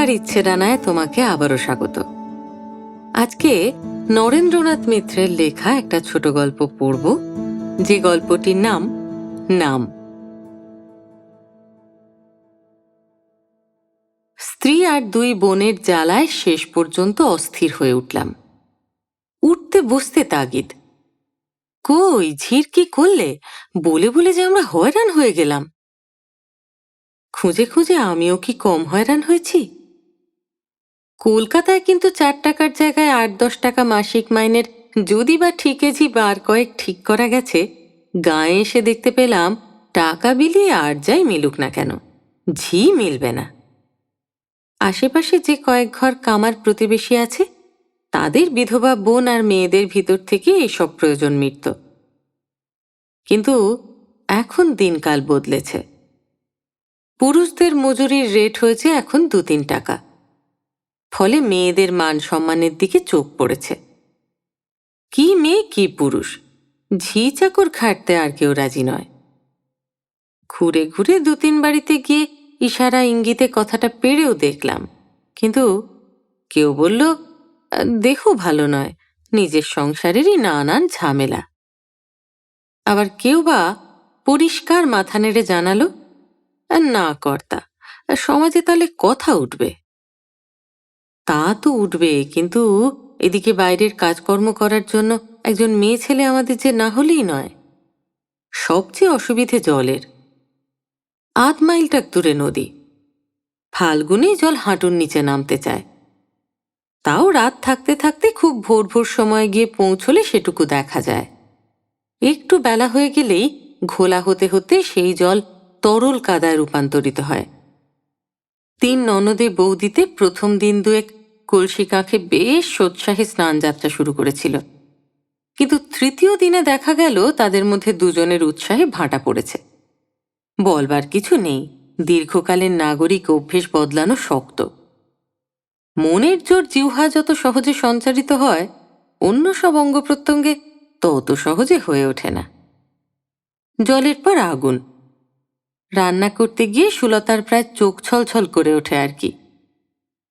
পৃথার ইচ্ছে ডানায় তোমাকে আবারও স্বাগত। আজকে নরেন্দ্রনাথ মিত্রের লেখা একটা ছোট গল্প পড়ব, যে গল্পটির নাম নাম। স্ত্রী আর দুই বোনের জ্বালায় শেষ পর্যন্ত অস্থির হয়ে উঠলাম। উঠতে বসতে তাগিদ। কই, ঝির কি করলে? বলে বলে যে আমরা হয়রান হয়ে গেলাম। খুঁজে খুঁজে আমিও কি কম হয়রান হয়েছি? কলকাতায় কিন্তু চার টাকার জায়গায় আট, দশ টাকা মাসিক মাইনের যদি বা ঠিকেছি বার কয়েক ঠিক করা গেছে, গায়ে এসে দেখতে পেলাম টাকা বিলিয়ে আর যাই মিলুক না কেন, ঝি মিলবে না। আশেপাশে যে কয়েক ঘর কামার প্রতিবেশী আছে, তাদের বিধবা বোন আর মেয়েদের ভিতর থেকে এসব প্রয়োজন মিটত। কিন্তু এখন দিনকাল বদলেছে। পুরুষদের মজুরির রেট হয়েছে এখন দু তিন টাকা। ফলে মেয়েদের মান সম্মানের দিকে চোখ পড়েছে। কি মেয়ে কি পুরুষ? ঝি চাকর খাটতে আর কেউ রাজি নয়। ঘুরে ঘুরে দু তিন বাড়িতে গিয়ে ইশারা ইঙ্গিতে কথাটা পেরেও দেখলাম কিন্তু কেউ বলল "আহ, দেখো ভালো নয় নিজের সংসারেরই নানান ঝামেলা। আবার কেউ বা পরিষ্কার মাথা নেড়ে জানালো "আহ, না কর্তা সমাজে তাহলে কথা উঠবে। তা তো উঠবে, কিন্তু এদিকে বাইরের কাজকর্ম করার জন্য একজন মেয়ে ছেলে আমাদের যে না হলেই নয়। সবচেয়ে অসুবিধে জলের। আধ মাইলটাক দূরে নদী। ফাল্গুনেই জল হাঁটুর নিচে নামতে চায়। তাও রাত থাকতে থাকতে খুব ভোর ভোর সময় গিয়ে পৌঁছলে সেটুকু দেখা যায়। একটু বেলা হয়ে গেলেই ঘোলা হতে হতে সেই জল তরল কাদায় রূপান্তরিত হয়। তিন ননদে বৌদিতে প্রথম দিন দুয়েক কলসি কাঁখে বেশ সোৎসাহে স্নান যাত্রা শুরু করেছিল। কিন্তু তৃতীয় দিনে দেখা গেল তাদের মধ্যে দুজনের উৎসাহে ভাঁটা পড়েছে। বলবার কিছু নেই দীর্ঘকালের নাগরিক অভ্যেস বদলানো শক্ত। মনের জোর জিহ্বা যত সহজে সঞ্চারিত হয়, অন্য সব অঙ্গ প্রত্যঙ্গে তত সহজে হয়ে ওঠে না। জলের পর আগুন রান্না করতে গিয়ে সুলতার প্রায় চোখ ছলছল করে ওঠে আর কি।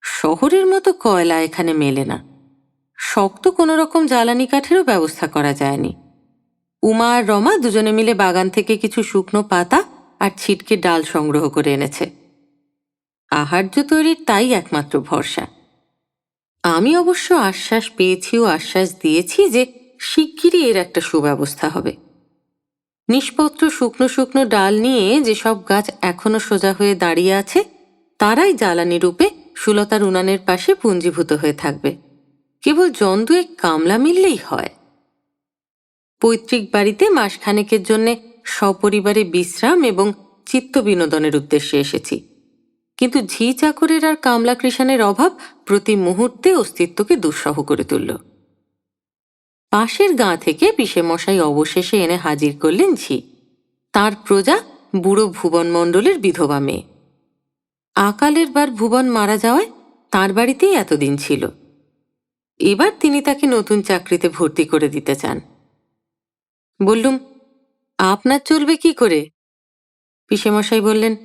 শহরের মতো কয়লা এখানে মেলে না। শক্ত কোনো রকম জ্বালানি কাঠেরও ব্যবস্থা করা যায়নি। উমা আর রমা দুজনে মিলে বাগান থেকে কিছু শুকনো পাতা আর ছিটকে ডাল সংগ্রহ করে এনেছে। আহার্য তৈরির তাই একমাত্র ভরসা। আমি অবশ্য আশ্বাস পেয়েছি ও আশ্বাস দিয়েছি যে শিগগিরই এর একটা সুব্যবস্থা হবে। নিষ্পত্র শুকনো শুকনো ডাল নিয়ে যেসব গাছ এখনও সোজা হয়ে দাঁড়িয়ে আছে, তারাই জ্বালানি রূপে সুলতার উনানের পাশে পুঞ্জীভূত হয়ে থাকবে। কেবল জন্দুয়ে কামলা মিললেই হয়। পৈতৃক বাড়িতে মাসখানেকের জন্যে সপরিবারে বিশ্রাম এবং চিত্ত বিনোদনের উদ্দেশ্যে এসেছি। কিন্তু ঝি চাকরের আর কামলা কৃষাণের অভাব প্রতি মুহূর্তে অস্তিত্বকে দুঃসহ করে তুলল। পাশের গাঁ থেকে পিসে মশাই অবশেষে এনে হাজির করলেন ঝি। তার প্রজা বুড়ো ভুবন মণ্ডলের বিধবা মেয়ে। আকালের বার ভুবন মারা যাওয়ায় তার বাড়িতেই এতদিন ছিল। এবার তিনি তাকে নতুন চাকরিতে ভর্তি করে দিতে চান। বললুম, আপনার চলবে কি করে? পিসেমশাই বললেন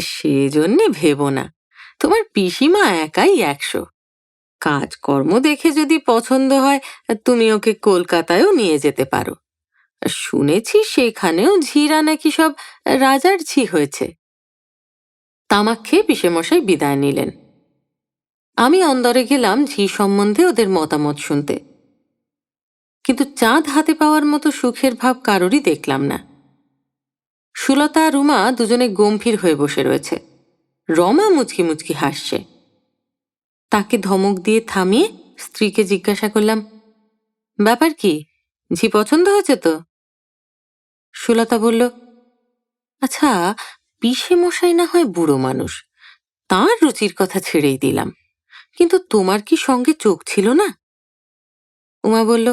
সেজন্যে ভেবো না। তোমার পিসিমা একাই একশো। কাজকর্ম দেখে যদি পছন্দ হয়, তুমি ওকে কলকাতায়ও নিয়ে যেতে পারো। শুনেছি সেখানেও ঝিরা নাকি সব রাজার ঝি হয়েছে। তামাক খেয়ে পিসেমশাই বিদায় নিলেন। আমি অন্দরে গেলাম ঝি সম্বন্ধে ওদের মতামত শুনতে। কিন্তু চাঁদ হাতে পাওয়ার মতো সুখের ভাব কারোরই দেখলাম না। সুলতা আর রুমা দুজনে গম্ভীর হয়ে বসে রয়েছে। রমা মুচকি মুচকি হাসছে। তাকে ধমক দিয়ে থামিয়ে স্ত্রীকে জিজ্ঞাসা করলাম, ব্যাপার কি? ঝি পছন্দ হয়েছে তো? সুলতা বলল আচ্ছা পিসে মশাই না হয় বুড়ো মানুষ। তার রুচির কথা ছেড়েই দিলাম। কিন্তু তোমার কি সঙ্গে চোখ ছিল না? উমা বলল,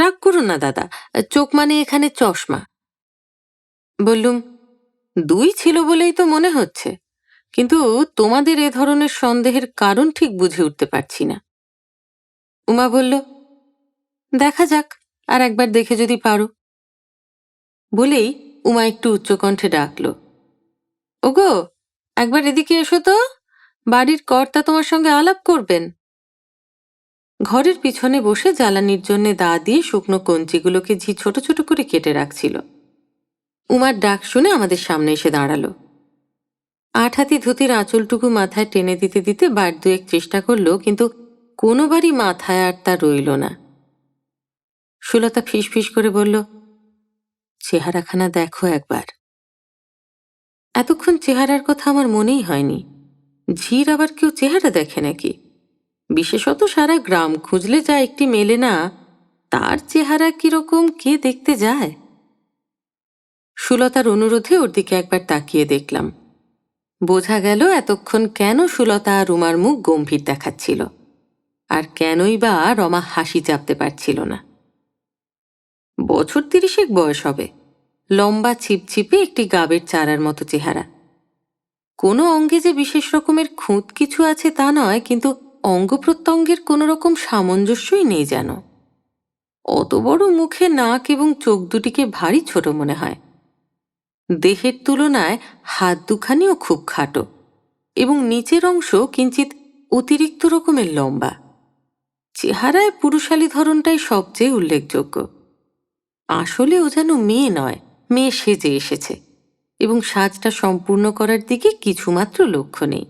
রাগ করো না দাদা, চোখ মানে এখানে চশমা। বললুম, দুই ছিল বলেই তো মনে হচ্ছে। কিন্তু তোমাদের এ ধরনের সন্দেহের কারণ ঠিক বুঝে উঠতে পারছি না। উমা বলল, দেখা যাক, আর একবার দেখে যদি পারো। বলেই উমা একটু উচ্চকণ্ঠে ডাকল, ওগো, একবার এদিকে এসো তো, বাড়ির কর্তা তোমার সঙ্গে আলাপ করবেন। ঘরের পিছনে বসে জ্বালানির জন্য দা দিয়ে শুকনো কঞ্চিগুলোকে ঝি ছোট ছোট করে কেটে রাখছিল। উমার ডাক শুনে আমাদের সামনে এসে দাঁড়াল। আট হাতি ধুতির আঁচলটুকু মাথায় টেনে দিতে দিতে বার দুয়েক চেষ্টা করল, কিন্তু কোনোবারই মাথায় আর তা রইল না। সুলতা ফিস করে বলল, চেহারাখানা দেখো একবার। এতক্ষণ চেহারার কথা আমার মনেই হয়নি। ঝির আবার কেউ চেহারা দেখে নাকি? বিশেষত সারা গ্রাম খুঁজলে যা একটি মেলে না, তার চেহারা কীরকম কে দেখতে যায়? সুলতার অনুরোধে ওর দিকে একবার তাকিয়ে দেখলাম। বোঝা গেল এতক্ষণ কেন সুলতা আর রুমার মুখ গম্ভীর দেখাচ্ছিল। আর কেনই বা রমা হাসি চাপতে পারছিল না। বছর তিরিশেক বয়স হবে। লম্বা ছিপছিপে একটি গাবের চারার মতো চেহারা। কোনো অঙ্গে যে বিশেষ রকমের খুঁত কিছু আছে তা নয়, কিন্তু অঙ্গ প্রত্যঙ্গের কোনো রকম সামঞ্জস্যই নেই যেন। অত বড় মুখে নাক এবং চোখ দুটিকে ভারী ছোট মনে হয়। দেহের তুলনায় হাত দুখানিও খুব খাটো এবং নিচের অংশ কিঞ্চিত অতিরিক্ত রকমের লম্বা। চেহারায় পুরুষালী ধরনটাই সবচেয়ে উল্লেখযোগ্য। আসলে ও যেন মেয়ে নয়, মেয়ে সেজে এসেছে এবং সাজটা সম্পূর্ণ করার দিকে কিছুমাত্র লক্ষ্য নেই।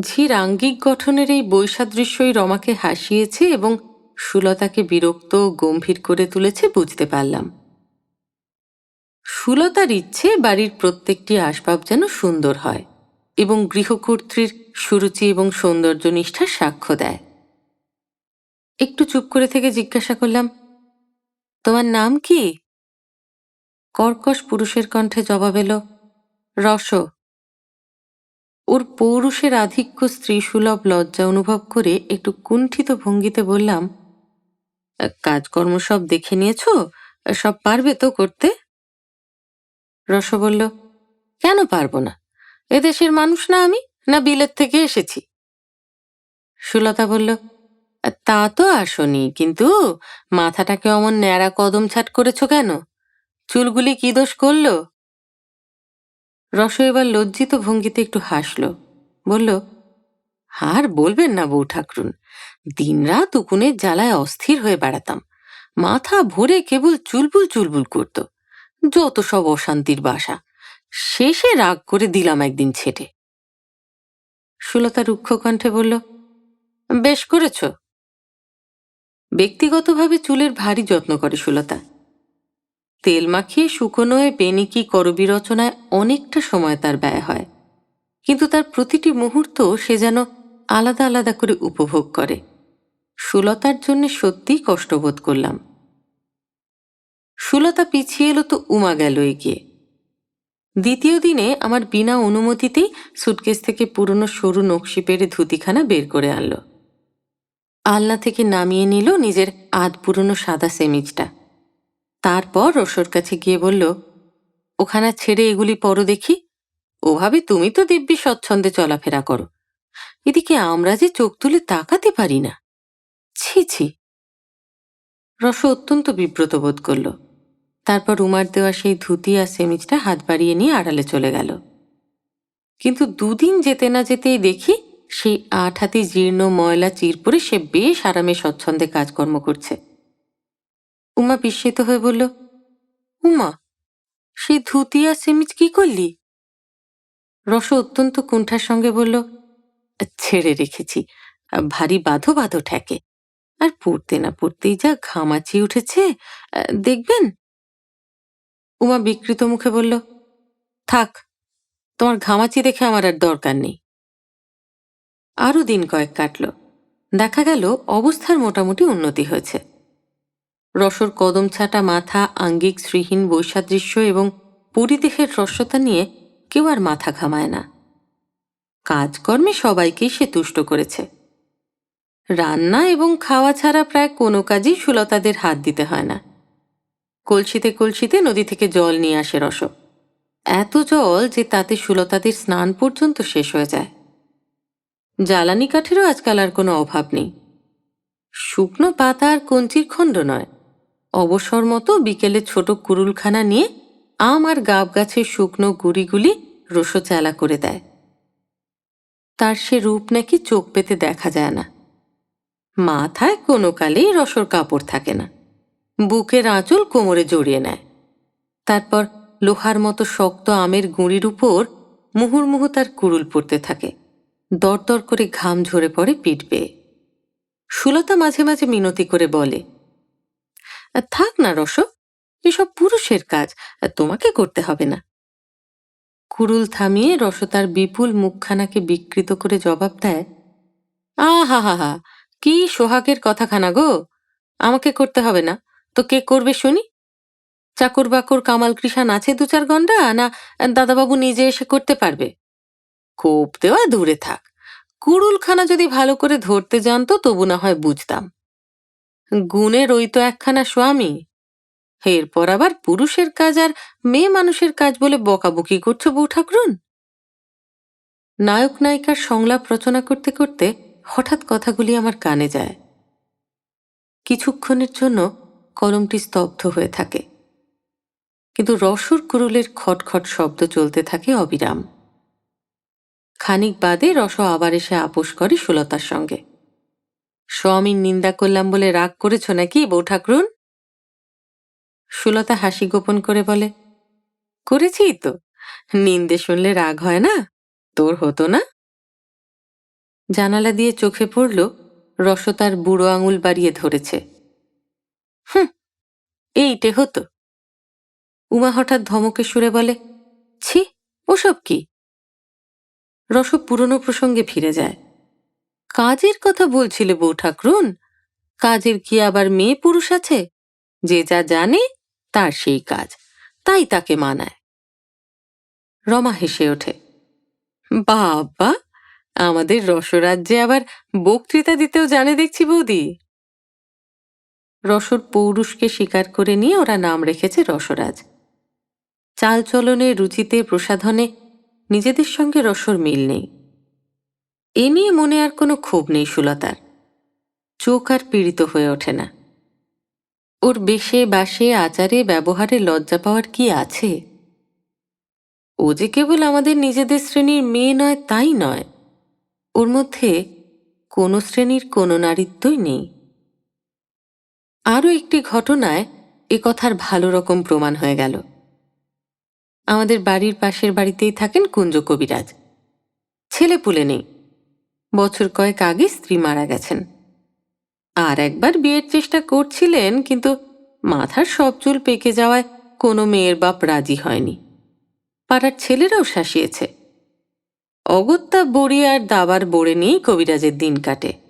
ঝির আঙ্গিক গঠনের এই বৈসাদৃশ্যই রমাকে হাসিয়েছে এবং সুলতাকে বিরক্ত গম্ভীর করে তুলেছে বুঝতে পারলাম। সুলতার ইচ্ছে বাড়ির প্রত্যেকটি আসবাব যেন সুন্দর হয় এবং গৃহকর্ত্রীর সুরুচি এবং সৌন্দর্য নিষ্ঠার সাক্ষ্য দেয়। একটু চুপ করে থেকে জিজ্ঞাসা করলাম, তোমার নাম কি? কর্কশ পুরুষের কণ্ঠে জবাব এলো, রস। ওর পৌরুষের আধিক্য স্ত্রী সুলভ লজ্জা অনুভব করে একটু কুণ্ঠিত ভঙ্গিতে বললাম, কাজকর্ম সব দেখে নিয়েছ? সব পারবে তো করতে? রস বলল, কেন পারব না? এদেশের মানুষ না আমি, না বিলেত থেকে এসেছি? সুলতা বলল, তা তো আসনি, কিন্তু মাথাটাকে অমন ন্যাড়া কদম ছাট করেছ কেন? চুলগুলি কি দোষ করল? রস এবার লজ্জিত ভঙ্গিতে একটু হাসল, বলল, আর বলবেন না বউ ঠাকরুন, দিনরাত উকুনের জ্বালায় অস্থির হয়ে বেড়াতাম। মাথা ভরে কেবল চুলবুল চুলবুল করত। যত সব অশান্তির বাসা। শেষে রাগ করে দিলাম একদিন ছেটে। সুলতা রুক্ষ কণ্ঠে বলল, বেশ করেছ। ব্যক্তিগতভাবে চুলের ভারী যত্ন করে সুলতা। তেল মাখিয়ে শুকনোয় বেনিকি করবি রচনায় অনেকটা সময় তার ব্যয় হয়। কিন্তু তার প্রতিটি মুহূর্ত সে যেন আলাদা আলাদা করে উপভোগ করে। সুলতার জন্য সত্যিই কষ্টবোধ করলাম। সুলতা পিছিয়ে এলো তো উমা গেল এগিয়ে। দ্বিতীয় দিনে আমার বিনা অনুমতিতেই সুটকেস থেকে পুরনো সরু নকশি পেরে ধুতিখানা বের করে আনলো। আলনা থেকে নামিয়ে নিল নিজের আধ পুরনো সাদা সেমিজটা। তারপর রসর কাছে গিয়ে বলল, ওখানে ছেড়ে এগুলি পরো দেখি। ওভাবে তুমি তো দিব্যি স্বচ্ছন্দে চলাফেরা করো। এদিকে আমরা যে চোখ তুলে তাকাতে পারি না। ছি ছি। রস অত্যন্ত বিব্রত বোধ করল। তারপর রুমার দেওয়া সেই ধুতি আর সেমিজটা হাত বাড়িয়ে নিয়ে আড়ালে চলে গেল। কিন্তু দুদিন যেতে না যেতেই দেখি সেই আট হাতি জীর্ণ ময়লা চির পরে সে বেশ আরামে স্বচ্ছন্দে কাজকর্ম করছে। উমা বিস্মিত হয়ে বলল, উমা সেই ধুতি আর সেমিজ কি করলি? রস অত্যন্ত কুণ্ঠার সঙ্গে বলল, ছেড়ে রেখেছি। ভারী বাঁধো বাঁধো ঠেকে। আর পড়তে না পড়তেই যা ঘামাচি উঠেছে, দেখবেন উমা বিকৃত মুখে বলল, থাক, তোমার ঘামাচি দেখে আমার আর দরকার নেই। আরও দিন কয়েক কাটল। দেখা গেল অবস্থার মোটামুটি উন্নতি হয়েছে। রসর কদম ছাটা, মাথা, আঙ্গিক শ্রীহীন বৈসাদৃশ্য এবং পরিদেহের রস্যতা নিয়ে কেউ আর মাথা ঘামায় না। কাজকর্মে সবাইকেই সে তুষ্ট করেছে। রান্না এবং খাওয়া ছাড়া প্রায় কোনো কাজেই সুলতাদের হাত দিতে হয় না। কলসিতে কলসিতে নদী থেকে জল নিয়ে আসে রস এত জল যে তাতে সুলতাদের স্নান পর্যন্ত শেষ হয়ে যায়। জ্বালানি কাঠেরও আজকাল আর কোনো অভাব নেই। শুকনো পাতা আর কঞ্চির খণ্ড নয়। অবসর মতো বিকেলে ছোট কুরুলখানা নিয়ে আম আর গাব গাছের শুকনো গুড়িগুলি রসো চালা করে দেয়। তার সে রূপ নাকি চোখ পেতে দেখা যায় না। মাথায় কোনো কালেই রসর কাপড় থাকে না। বুকের আঁচল কোমরে জড়িয়ে নেয়। তারপর লোহার মতো শক্ত আমের গুঁড়ির উপর মুহুর্মুহু তার কুড়ুল পড়তে থাকে। দরদর করে ঘাম ঝরে পড়ে পিঠ বেয়ে সুলতা মাঝে মাঝে মিনতি করে বলে, থাক না রস, এসব পুরুষের কাজ, তোমাকে করতে হবে না। কুড়ুল থামিয়ে রস তার বিপুল মুখখানাকে বিকৃত করে জবাব দেয়, আহা হা হা, কি সোহাগের কথাখানা গো! আমাকে করতে হবে না। তো কে করবে শুনি? চাকর বাকর, কামাল কৃষাণ আছে দু চার গন্ডা না, দাদাবাবু নিজে এসে করতে পারবে? কোপ দেওয়া দূরে থাক। কুড়ুলখানা যদি ভালো করে ধরতে জানতো, তবু না হয় বুঝতাম। গুণের ওই তো একখানা স্বামী। এরপর আবার পুরুষের কাজ আর মেয়ে মানুষের কাজ বলে বকাবকি করছ বউ ঠাকুরুন? নায়ক নায়িকার সংলাপ রচনা করতে করতে হঠাৎ কথাগুলি আমার কানে যায়। কিছুক্ষণের জন্য কলমটি স্তব্ধ হয়ে থাকে। কিন্তু রসর কুরুলের খটখট শব্দ চলতে থাকে অবিরাম। খানিক বাদে রস আবার এসে আপোষ করে সুলতার সঙ্গে। স্বামীর নিন্দা করলাম বলে রাগ করেছ নাকি বউ ঠাকুরুন? সুলতা হাসি গোপন করে বলে করেছি তো। নিন্দে শুনলে রাগ হয় না? তোর হতো না? জানালা দিয়ে চোখে পড়ল, রস তার বুড়ো আঙুল বাড়িয়ে ধরেছে। হুঁ, এইটে হতো। উমা হঠাৎ ধমকে সুরে বলে, ছি, ওসব কি? রস পুরনো প্রসঙ্গে ফিরে যায়। কাজের কথা বলছিলে বউ ঠাকরুন, কাজের কি আবার মেয়ে পুরুষ আছে? যে যা জানে, তার সেই কাজ, তাই তাকে মানায়। রমা হেসে ওঠে, বাবা, আমাদের রসরাজ্যে আবার বক্তৃতা দিতেও জানে দেখছি বৌদি। রসর পৌরুষকে স্বীকার করে নিয়ে ওরা নাম রেখেছে রসরাজ। চালচলনে, রুচিতে, প্রসাধনে নিজেদের সঙ্গে রসর মিল নেই। এ নিয়ে মনে আর কোনো ক্ষোভ নেই সুলতার। চোখ আর পীড়িত হয়ে ওঠে না। ওর বেশে বাসে, আচারে, ব্যবহারে লজ্জা পাওয়ার কি আছে? ও যে কেবল আমাদের নিজেদের শ্রেণির মেয়ে নয়, তাই নয়। ওর মধ্যে কোনো শ্রেণির কোনো নারীত্বই নেই। আরও একটি ঘটনায় এ কথার ভালো রকম প্রমাণ হয়ে গেল। আমাদের বাড়ির পাশের বাড়িতেই থাকেন কুঞ্জ কবিরাজ। ছেলে পুলে নেই। বছর কয়েক আগে স্ত্রী মারা গেছেন। আর একবার বিয়ের চেষ্টা করছিলেন, কিন্তু মাথার সব চুল পেকে যাওয়ায় কোনো মেয়ের বাপ রাজি হয়নি। পাড়ার ছেলেরাও শাসিয়েছে। অগত্যা বড়ি আর দাবার বড়ে নিয়েই কবিরাজের দিন কাটে।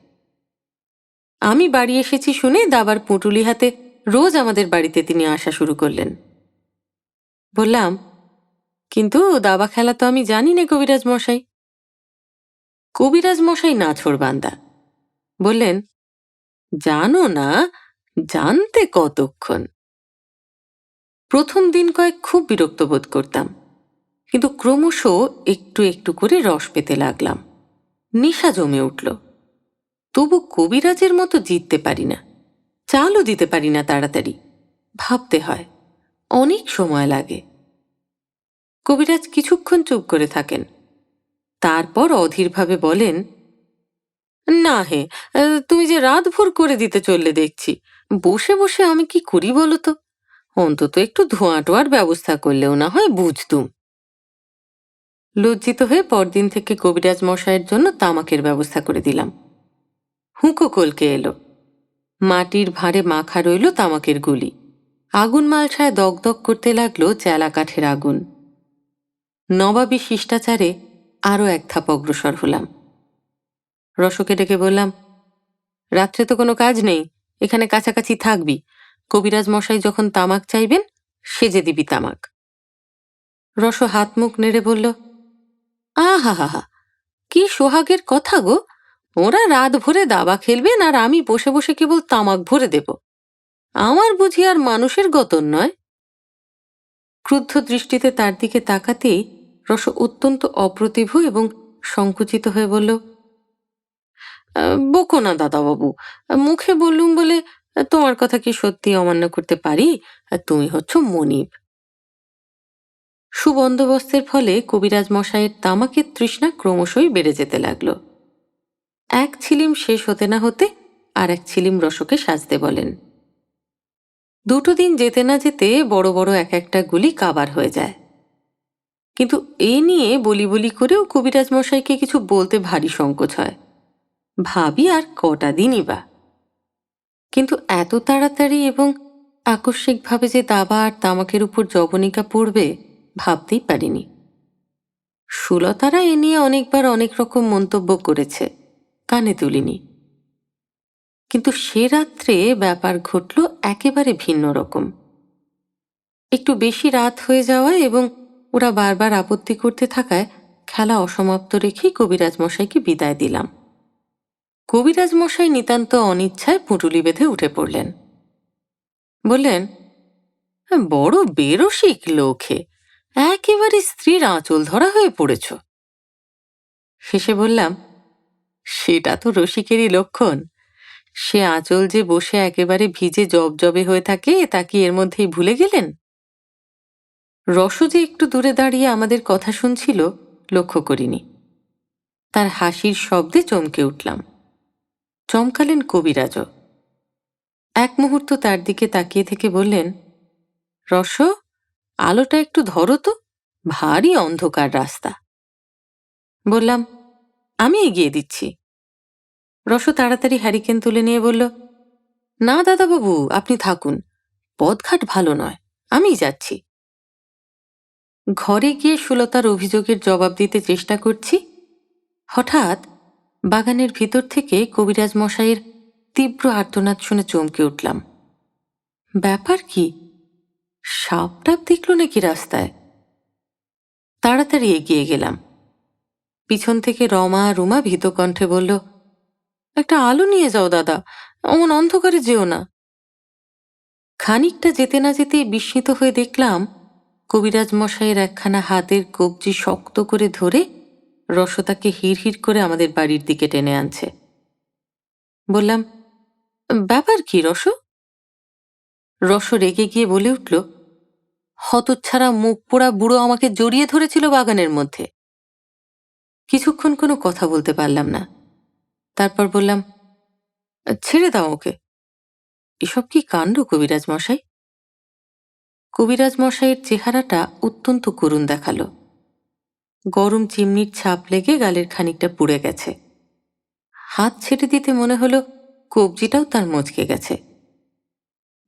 আমি বাড়ি এসেছি শুনে দাবার পুঁটুলি হাতে রোজ আমাদের বাড়িতে তিনি আসা শুরু করলেন। বললাম, কিন্তু দাবা খেলা তো আমি জানি না কবিরাজ মশাই। কবিরাজ মশাই নাছড় বান্দা। বললেন, জানো না, জানতে কতক্ষণ? প্রথম দিন কয়েক খুব বিরক্ত বোধ করতাম, কিন্তু ক্রমশ একটু একটু করে রস পেতে লাগলাম। নেশা জমে উঠল। তবু কবিরাজের মতো জিততে পারি না। চালও দিতে পারি না তাড়াতাড়ি। ভাবতে হয়, অনেক সময় লাগে। কবিরাজ কিছুক্ষণ চুপ করে থাকেন। তারপর অধীরভাবে বলেন, না হে, তুমি যে রাত ভোর করে দিতে চললে দেখছি, বসে বসে আমি কি করি বলো তো? অন্তত একটু ধোঁয়া টোয়ার ব্যবস্থা করলেও না হয় বুঝতুম। লজ্জিত হয়ে পরদিন থেকে কবিরাজ মশাইয়ের জন্য তামাকের ব্যবস্থা করে দিলাম। হুঁকো কলকে এলো। মাটির ভাঁড়ে মাখা রইল তামাকের গুলি। আগুন মালসায় দগদগ করতে লাগল চেলা কাঠের আগুন। নবাবী শিষ্টাচারে আরও এক ধাপ অগ্রসর হলাম। রসকে ডেকে বললাম, রাত্রে তো কোনো কাজ নেই, এখানে কাছাকাছি থাকবি। কবিরাজ মশাই যখন তামাক চাইবেন সেজে দিবি তামাক। রস হাত মুখ নেড়ে বলল আহা হা হা কি সোহাগের কথা গো! ওরা রাত ভরে দাবা খেলবেন আর আমি বসে বসে কেবল তামাক ভরে দেব। আমার বুঝি আর মানুষের গতন নয়? ক্রুদ্ধ দৃষ্টিতে তার দিকে তাকাতেই রস অত্যন্ত অপ্রতিভ এবং সংকুচিত হয়ে বলল "আহ, বকো না দাদাবাবু। মুখে বললুম বলে তোমার কথা কি সত্যি অমান্য করতে পারি? তুমি হচ্ছ মনিব। সুবন্দোবস্তের ফলে কবিরাজ মশাইয়ের তামাকের তৃষ্ণা ক্রমশই বেড়ে যেতে লাগল। এক ছিলিম শেষ হতে না হতে আর এক ছিলিম রসকে সাজতে বলেন। দুটো দিন যেতে না যেতে বড় বড় এক একটা গুলি কাবার হয়ে যায়। কিন্তু এ নিয়ে বলি বলি করেও কবিরাজ মশাইকে কিছু বলতে ভারী সংকোচ হয়। ভাবি আর কটা দিনই বা। কিন্তু এত তাড়াতাড়ি এবং আকস্মিকভাবে যে দাবা আর তামাকের উপর জবনিকা পড়বে ভাবতেই পারিনি। সুলতারা এ নিয়ে অনেকবার অনেক রকম মন্তব্য করেছে। কানে তুলিনি। কিন্তু সে রাত্রে ব্যাপার ঘটল একেবারে ভিন্ন রকম। একটু বেশি রাত হয়ে যাওয়া এবং ওরা বারবার আপত্তি করতে থাকায় খেলা অসমাপ্ত রেখেই কবিরাজ মশাইকে বিদায় দিলাম। কবিরাজ মশাই নিতান্ত অনিচ্ছায় পুঁটুলি বেঁধে উঠে পড়লেন। বললেন বড় বেরসিক লোকে, একেবারে স্ত্রীর আঁচল ধরা হয়ে পড়েছ। শেষে বললাম সেটা তো রসিকেরই লক্ষণ। সে আঁচল যে বসে একেবারে ভিজে জবজবে হয়ে থাকে, তা কি এর মধ্যেই ভুলে গেলেন? রস যে একটু দূরে দাঁড়িয়ে আমাদের কথা শুনছিল, লক্ষ্য করিনি। তার হাসির শব্দে চমকে উঠলাম। চমকালেন কবিরাজও। এক মুহূর্ত তার দিকে তাকিয়ে থেকে বললেন, রস, আলোটা একটু ধরো তো, ভারী অন্ধকার রাস্তা। বললাম, আমি এগিয়ে দিচ্ছি। রস তাড়াতাড়ি হ্যারিকেন তুলে নিয়ে বলল, না দাদাবাবু, আপনি থাকুন। পদঘাট ভালো নয় আমি যাচ্ছি। ঘরে গিয়ে সুলতার অভিযোগের জবাব দিতে চেষ্টা করছি। হঠাৎ বাগানের ভিতর থেকে কবিরাজ মশাইয়ের তীব্র আর্তনাদ শুনে চমকে উঠলাম। ব্যাপার কি? সাপ টাপ দেখল নাকি রাস্তায়? তাড়াতাড়ি এগিয়ে গেলাম। পিছন থেকে রমা রুমা ভীত কণ্ঠে বলল একটা আলো নিয়ে যাও, দাদা। অমন অন্ধকারে যেও না। খানিকটা যেতে না যেতেই বিস্মিত হয়ে দেখলাম কবিরাজ মশাইয়ের একখানা হাতের কবজি শক্ত করে ধরে রসতাকে হিড় করে আমাদের বাড়ির দিকে টেনে আনছে। বললাম, ব্যাপার কি রস? রস রেগে গিয়ে বলে উঠল, হতচ্ছাড়া মুখ পোড়া বুড়ো আমাকে জড়িয়ে ধরেছিল বাগানের মধ্যে। কিছুক্ষণ কোনো কথা বলতে পারলাম না। তারপর বললাম, ছেড়ে দাও ওকে। এসব কি কাণ্ড কবিরাজ মশাই? কবিরাজ মশাইয়ের চেহারাটা অত্যন্ত করুণ দেখাল। গরম চিমনির ছাপ লেগে গালের খানিকটা পুড়ে গেছে। হাত ছেড়ে দিতে মনে হলো কবজিটাও তার মচকে গেছে।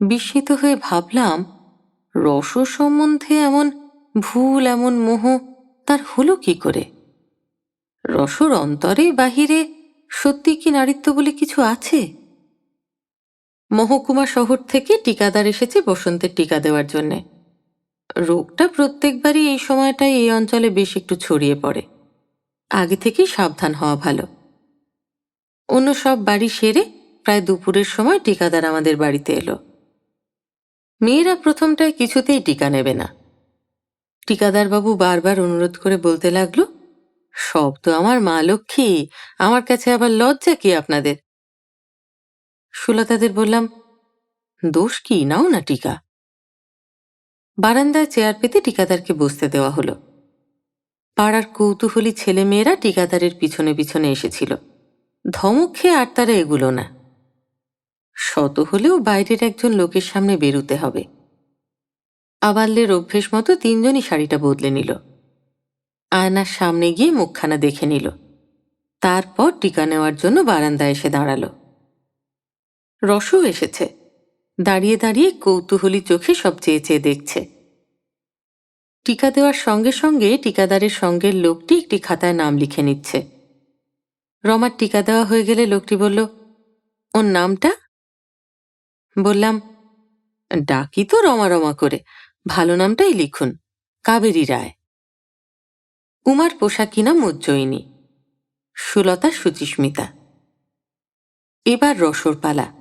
বিস্মিত হয়ে ভাবলাম, রস সম্বন্ধে এমন ভুল, এমন মোহ তার হলো কি করে? রসর অন্তরে বাহিরে সত্যি কি নারীত্ব বলে কিছু আছে? মহকুমা শহর থেকে টিকাদার এসেছে বসন্তের টিকা দেওয়ার জন্যে। রোগটা প্রত্যেকবারই এই সময়টায় এই অঞ্চলে বেশ একটু ছড়িয়ে পড়ে। আগে থেকেই সাবধান হওয়া ভালো। অন্য সব বাড়ি সেরে প্রায় দুপুরের সময় টিকাদার আমাদের বাড়িতে এলো। মেয়েরা প্রথমটায় কিছুতেই টিকা নেবে না। টিকাদারবাবু বারবার অনুরোধ করে বলতে লাগল সব তো আমার মা লক্ষ্মী। আমার কাছে আবার লজ্জা কি আপনাদের? সুলতাদের বললাম, দোষ কি? নাও না টিকা। বারান্দায় চেয়ার পেতে টিকাদারকে বসতে দেওয়া হলো। পাড়ার কৌতূহলী ছেলেমেয়েরা টিকাদারের পিছনে পিছনে এসেছিল। ধমক খেয়ে আর তারা এগুলো না। শত হলেও বাইরের একজন লোকের সামনে বেরুতে হবে। আবাল্যের অভ্যেস মতো তিনজনই শাড়িটা বদলে নিল। আয়নার সামনে গিয়ে মুখখানা দেখে নিল। তারপর টিকা নেওয়ার জন্য বারান্দায় এসে দাঁড়াল। রসও এসেছে। দাঁড়িয়ে দাঁড়িয়ে কৌতূহলী চোখে সব চেয়ে চেয়ে দেখছে। টিকা দেওয়ার সঙ্গে সঙ্গে টিকাদারের সঙ্গের লোকটি একটি খাতায় নাম লিখে নিচ্ছে। রমার টিকা দেওয়া হয়ে গেলে লোকটি বলল, ওর নামটা? বললাম, ডাকি তো রমা রমা করে। ভালো নামটাই লিখুন। কাবেরী রায়। উমার পোশাকি নাম উজ্জয়িনী সুলতা সুচিস্মিতা। এবার রসর পালা।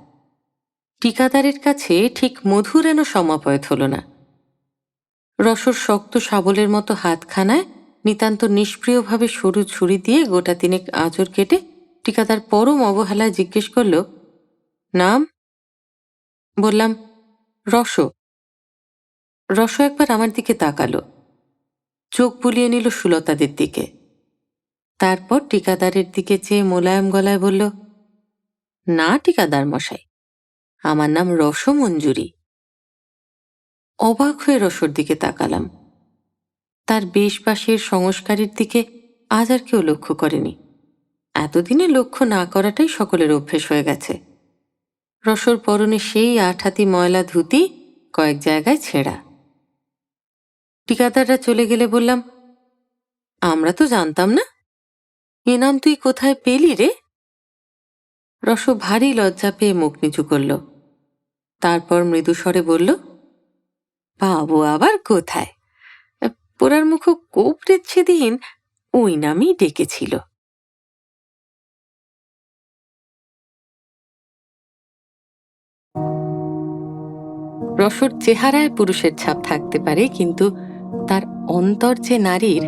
টিকাদারের কাছে ঠিক মধুরেন সমাপয়ত হল না। রসর শক্ত শাবলের মতো হাতখানায় নিতান্ত নিষ্প্রিয়ভাবে সরু ছুরি দিয়ে গোটা তিনেক আঁচড় কেটে টিকাদার পরম অবহেলায় জিজ্ঞেস করল, নাম? বললাম, রস। রস একবার আমার দিকে তাকালো। চোখ বুলিয়ে নিল সুলতাদের দিকে। তারপর টিকাদারের দিকে চেয়ে মোলায়েম গলায় বলল, না টিকাদার মশাই, আমার নাম রসমঞ্জুরি। অবাক হয়ে রসর দিকে তাকালাম। তার বেশ পাশের সংস্কারের দিকে আজ আর কেউ লক্ষ্য করেনি। এতদিনে লক্ষ্য না করাটাই সকলের অভ্যেস হয়ে গেছে। রসর পরনে সেই আঠাতি ময়লা ধুতি কয়েক জায়গায় ছেঁড়া। ঠিকাদাররা চলে গেলে বললাম, আমরা তো জানতাম না। এ নাম তুই কোথায় পেলি রে? রস ভারী লজ্জা পেয়ে মুখ নিচু করল। তারপর মৃদু স্বরে বলল পাবো আবার কোথায়? পোড়ার মুখ কোপড়েছে দিন ওই নামই ডেকেছিল। রসর চেহারায় পুরুষের ছাপ থাকতে পারে, কিন্তু তার অন্তর যে নারীর,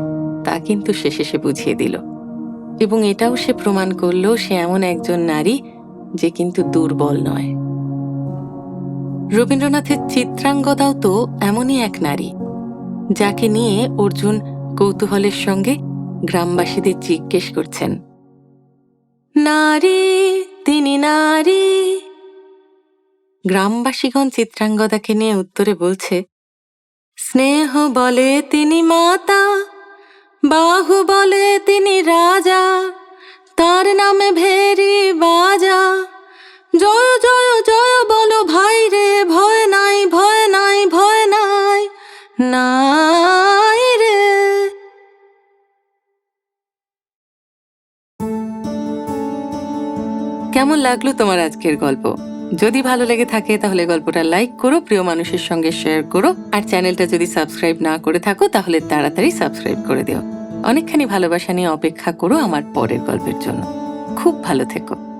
তা কিন্তু সে শেষে বুঝিয়ে দিল। এবং এটাও সে প্রমাণ করল, সে এমন একজন নারী যে কিন্তু দুর্বল নয়। রবীন্দ্রনাথের চিত্রাঙ্গদাও তো এমনই এক নারী, যাকে নিয়ে অর্জুন কৌতূহলের সঙ্গে গ্রামবাসীদের জিজ্ঞেস করছেন। নারী, তিনি নারী? গ্রামবাসীগণ চিত্রাঙ্গদাকে নিয়ে উত্তরে বলছে স্নেহ বলে তিনি মাতা, বাহু বলে তিনি রাজা, তার নামে ভেরি বাজা। জয় জয় জয় বলো ভাই রে, ভয় নাই ভয় নাই ভয় নাই নাই রে। কেমন লাগল তোমার আজকের গল্প? যদি ভালো লেগে থাকে, তাহলে গল্পটা লাইক করো, প্রিয় মানুষের সঙ্গে শেয়ার করো, আর চ্যানেলটা যদি সাবস্ক্রাইব না করে থাকো, তাহলে তাড়াতাড়ি সাবস্ক্রাইব করে দিও। অনেকখানি ভালোবাসা নিয়ে অপেক্ষা করো আমার পরের গল্পের জন্য। খুব ভালো থেকো।